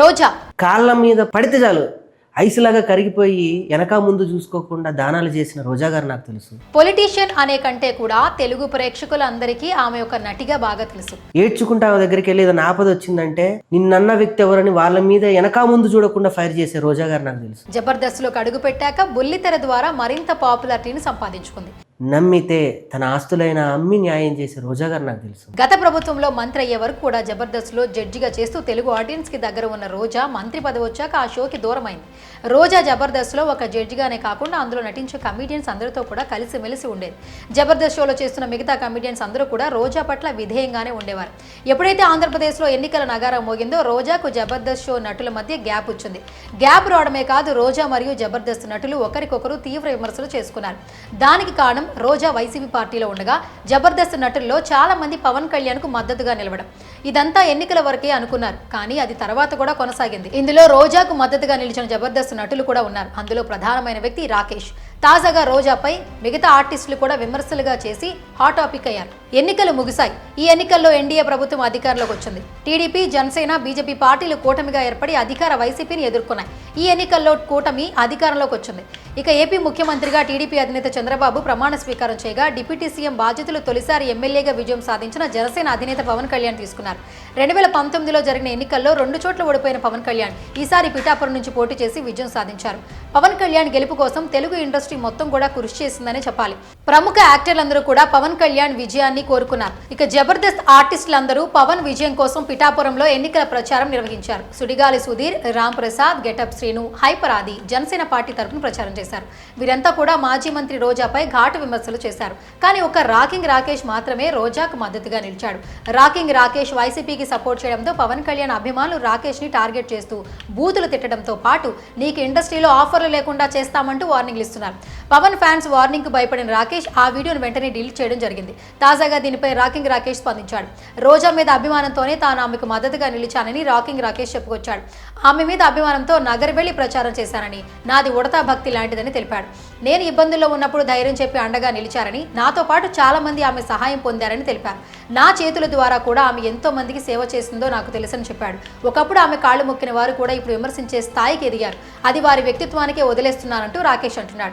రోజా. కాళ్ళ మీద పడితే చాలు. ఐసులాగా కరిగిపోయి వెనక ముందు చూసుకోకుండా దానాలు చేసిన రోజా గారు నాకు తెలుసు. పొలిటీషియన్ అనే కంటే కూడా తెలుగు ప్రేక్షకులందరికీ ఆమె ఒక నటిగా బాగా తెలుసు. ఏడ్చుకుంటా ఆమె దగ్గరికి వెళ్ళి ఏదైనా ఆపద వచ్చిందంటే నిన్నన్న వ్యక్తి ఎవరని వాళ్ళ మీద వెనక ముందు చూడకుండా ఫైర్ చేసే రోజా గారు నాకు తెలుసు. జబర్దస్త్లోకి అడుగు పెట్టాక బుల్లితెర ద్వారా మరింత పాపులారిటీని సంపాదించుకుంది. నమ్మితే తన ఆస్తులైన అమ్మి న్యాయం చేసే రోజా గారు నాకు తెలుసు. గత ప్రభుత్వంలో మంత్రి అయ్యే వరకు కూడా జబర్దస్త్లో జడ్జిగా చేస్తూ తెలుగు ఆడియన్స్కి దగ్గర ఉన్న రోజా మంత్రి పదవి వచ్చాక ఆ షోకి దూరమైంది. రోజా జబర్దస్త్లో ఒక జడ్జిగానే కాకుండా అందులో నటించే కమిడియన్స్ అందరితో కూడా కలిసిమెలిసి ఉండేది. జబర్దస్త్ షోలో చేస్తున్న మిగతా కమిడియన్స్ అందరూ కూడా రోజా పట్ల విధేయంగానే ఉండేవారు. ఎప్పుడైతే ఆంధ్రప్రదేశ్లో ఎన్నికల నగారం మోగిందో రోజాకు జబర్దస్త్ షో నటుల మధ్య గ్యాప్ వచ్చింది. గ్యాప్ రావడమే కాదు రోజా మరియు జబర్దస్త్ నటులు ఒకరికొకరు తీవ్ర విమర్శలు చేసుకున్నారు. దానికి కారణం రోజా వైసీపీ పార్టీలో ఉండగా జబర్దస్త్ నటుల్లో చాలా మంది పవన్ కళ్యాణ్కు మద్దతుగా నిలవడం. ఇదంతా ఎన్నికల వరకే అనుకున్నారు. కానీ అది తర్వాత కూడా కొనసాగింది. ఇందులో రోజాకు మద్దతుగా నిలిచిన జబర్దస్త్ నటులు కూడా ఉన్నారు. అందులో ప్రధానమైన వ్యక్తి రాకేష్. తాజాగా రోజాపై మిగతా ఆర్టిస్టులు కూడా విమర్శలుగా చేసి హాట్ టాపిక్ అయ్యారు. ఎన్నికలు ముగిశాయి. ఈ ఎన్నికల్లో ఎన్డీఏ ప్రభుత్వం అధికారంలోకి వచ్చింది. టీడీపీ జనసేన బీజేపీ పార్టీలు కూటమిగా ఏర్పడి అధికార వైసీపీని ఎదుర్కొన్నాయి. ఈ ఎన్నికల్లో కూటమి అధికారంలోకి వచ్చింది. ఇక ఏపీ ముఖ్యమంత్రిగా టీడీపీ అధినేత చంద్రబాబు ప్రమాణ స్వీకారం చేయగా డిప్యూటీ సీఎం బాధ్యతలు తొలిసారి ఎమ్మెల్యేగా విజయం సాధించిన జనసేన అధినేత పవన్ కళ్యాణ్ తీసుకున్నారు. రెండు వేల పంతొమ్మిదిలో జరిగిన ఎన్నికల్లో రెండు చోట్ల ఓడిపోయిన పవన్ కళ్యాణ్ ఈసారి పిఠాపురం నుంచి పోటీ చేసి విజయం సాధించారు. పవన్ కళ్యాణ్ గెలుపు కోసం తెలుగు ఇండస్ట్రీ మొత్తం కూడా కృషి చేసిందనే చెప్పాలి. ప్రముఖ యాక్టర్లందరూ కూడా పవన్ కళ్యాణ్ విజయాన్ని కోరుకున్నారు. ఇక జబర్దస్త్ ఆర్టిస్టులందరూ పవన్ విజయం కోసం పిఠాపురంలో ఎన్నికల ప్రచారం నిర్వహించారు. Sudigali Sudheer Ram Prasad getup Srinu hyper Aadi Janasena party తరఫున ప్రచారం చేశారు. వీరంతా కూడా మాజీ మంత్రి రోజాపై ఘాటు విమర్శలు చేశారు. కానీ ఒక రాకింగ్ రాకేష్ మాత్రమే రోజాకు మద్దతుగా నిలిచాడు. రాకింగ్ రాకేష్ వైసీపీకి సపోర్ట్ చేయడంతో పవన్ కళ్యాణ్ అభిమానులు రాకేష్ని టార్గెట్ చేస్తూ బూతులు తిట్టడంతో పాటు నీకు ఇండస్ట్రీలో ఆఫర్లు లేకుండా చేస్తామంటూ వార్నింగ్లు ఇస్తున్నారు. పవన్ ఫ్యాన్స్ వార్నింగ్కు భయపడిన రాకేష్ ఆ వీడియోను వెంటనే డిలీట్ చేయడం జరిగింది. తాజాగా దీనిపై రాకింగ్ రాకేష్ స్పందించాడు. రోజా మీద అభిమానంతోనే తాను ఆమెకు మద్దతుగా నిలిచానని రాకింగ్ రాకేష్ చెప్పుకొచ్చాడు. ఆమె మీద అభిమానంతో నగర్ వెళ్ళి ప్రచారం చేశానని నాది ఉడతా భక్తి లాంటిదని తెలిపాడు. నేను ఇబ్బందుల్లో ఉన్నప్పుడు ధైర్యం చెప్పి అండగా నిలిచారని నాతో పాటు చాలా మంది ఆమె సహాయం పొందారని తెలిపారు. నా చేతుల ద్వారా కూడా ఆమె ఎంతో మందికి సేవ చేసిందో నాకు తెలుసని చెప్పాడు. ఒకప్పుడు ఆమె కాళ్ళు మొక్కిన వారు కూడా ఇప్పుడు విమర్శించే స్థాయికి ఎదిగారు. అది వారి వ్యక్తిత్వానికే వదిలేస్తున్నానంటూ రాకేష్ అంటున్నాడు.